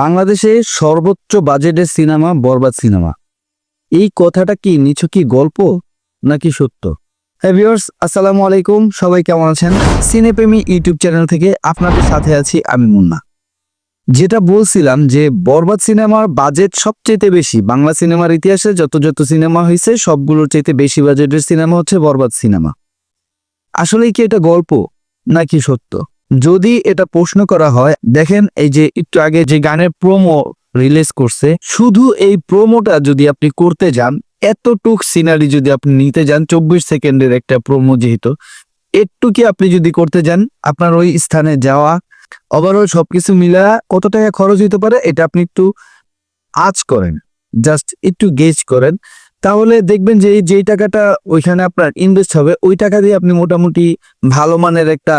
বাংলাদেশে সর্বোচ্চ বাজেটের সিনেমা বরবাদ সিনেমা। এই কথাটা কি নিছক কি গল্প নাকি সত্য? ভিউয়ার্স, আসসালামু আলাইকুম, সবাই কেমন আছেন? সিনেপ্রেমী ইউটিউব চ্যানেল থেকে আপনাদের সাথে আছি আমি মুন্না। যেটা বলছিলাম যে বরবাদ সিনেমার বাজেট সবচেয়ে বেশি, বাংলা সিনেমার ইতিহাসে যত যত সিনেমা হয়েছে সবগুলোর চাইতে বেশি বাজেটের সিনেমা হচ্ছে বরবাদ সিনেমা। আসলে কি এটা গল্প নাকি সত্য? যদি এটা প্রশ্ন করা হয়, দেখেন এই যে একটু আগে যে গানের প্রোমো রিলিজ করছে, শুধু এই প্রোমোটা যদি আপনি করতে যান, এতটুক সিনারি যদি আপনি নিতে যান, চব্বিশ সেকেন্ডের একটা প্রোমো যেহেতু, একটু কি আপনি যদি করতে যান, আপনার ওই স্থানে যাওয়া ওভারঅল সবকিছু মিলা কত টাকা খরচ হতে পারে, এটা আপনি একটু আজ করেন জাস্ট একটু গেজ করেন, তাহলে দেখবেন যে যেই টাকাটা ওইখানে আপনার ইনভেস্ট হবে, ওই টাকা দিয়ে আপনি মোটামুটি ভালো মানের একটা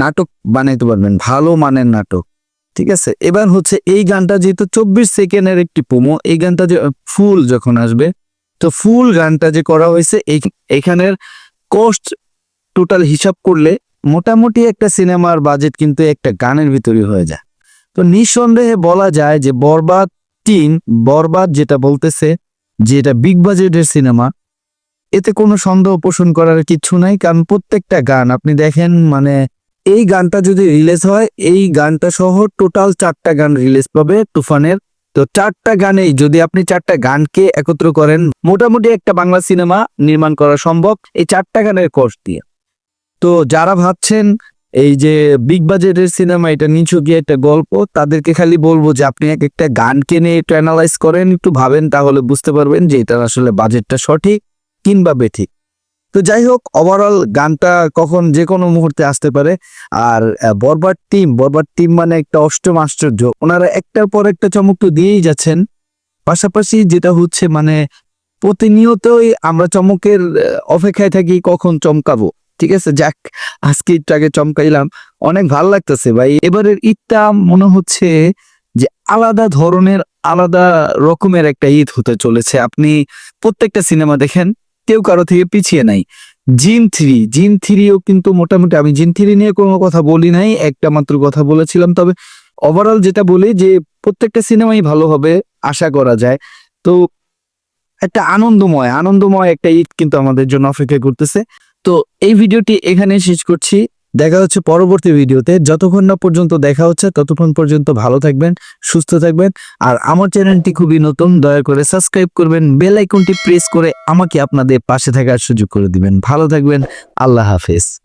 নাটক বানাইতে পারবেন, ভালো মানের নাটক, ঠিক আছে? এবার হচ্ছে এই গানটা যেহেতু চব্বিশ সেকেন্ডের একটি প্রোমো, এই গানটা যে ফুল যখন আসবে, তো ফুল গানটা যে করা হয়েছে এখানের কস্ট টোটাল হিসাব করলে মোটামুটি একটা সিনেমার বাজেট কিন্তু একটা গানের ভিতরে হয়ে যায়। তো নিঃসন্দেহে বলা যায় যে বরবাদ টিম বরবাদ যেটা বলতেছে যে এটা বিগ বাজেটের সিনেমা, এতে কোনো সন্দেহ পোষণ করার কিছু নাই, কারণ প্রত্যেকটা গান আপনি দেখেন মানে এই গানটা যদি রিলিজ হয়, এই গানটা সহ টোটাল চারটা গান রিলিজ পাবে তুফানের। তো চারটা গানেই যদি আপনি চারটা গানকে একত্র করেন, মোটামুটি একটা বাংলা সিনেমা নির্মাণ করা সম্ভব এই চারটা গানের কোর্স দিয়ে। তো যারা ভাবছেন এই যে বিগ বাজেটের সিনেমা, এটা নিচু গিয়ে একটা গল্প, তাদেরকে খালি বলব যে আপনি এক একটা গানকে নিয়ে একটু অ্যানালাইজ করেন, একটু ভাবেন, তাহলে বুঝতে পারবেন যে এটা আসলে বাজেটটা সঠিক কিংবা বেঠিক। তো যাই হোক ওভারঅল গানটা কখন যে কোনো মুহূর্তে আসতে পারে। আর বরবার টিম বরবার টিম মানে একটা অষ্টম আশ্চর্য। ওনারা একটার পর একটা চমক তো দিয়েই যাচ্ছেন। পাশাপাশি যেটা হচ্ছে মানে প্রতিনিয়তই আমরা চমকের অপেক্ষায় থাকি কখন চমকাবো। ঠিক আছে, যাক, আজকে একটু আগে চমকাইলাম। অনেক ভালো লাগতেছে ভাই। এবারের ঈদটা মনে হচ্ছে যে আলাদা ধরনের, আলাদা রকমের একটা ঈদ হতে চলেছে। আপনি প্রত্যেকটা সিনেমা দেখেন কেউ কারও থেকে পিছিয়ে নাই। জিন থ্রি, জিন থ্রিও কিন্তু মোটামুটি আমি জিন থ্রি নিয়ে কোনো কথা বলি নাই, একটা মাত্র কথা বলেছিলাম। তবে ওভারঅল যেটা বলি যে প্রত্যেকটা সিনেমাই ভালো হবে, আশা করা যায়। তো একটা আনন্দময় আনন্দময় একটা ঈদ কিন্তু আমাদের জন্য অপেক্ষা করতেছে। তো এই ভিডিওটি এখানে শেষ করছি। দেখা হচ্ছে পরবর্তী ভিডিওতে। যতক্ষণ না পর্যন্ত দেখা হচ্ছে, ততক্ষণ পর্যন্ত ভালো থাকবেন, সুস্থ থাকবেন, আর আমার চ্যানেলটি খুবই নতুন, দয়া করে সাবস্ক্রাইব করবেন, বেল আইকনটি প্রেস করে আমাকে আপনাদের পাশে থাকার সুযোগ করে দিবেন। ভালো থাকবেন, আল্লাহ হাফেজ।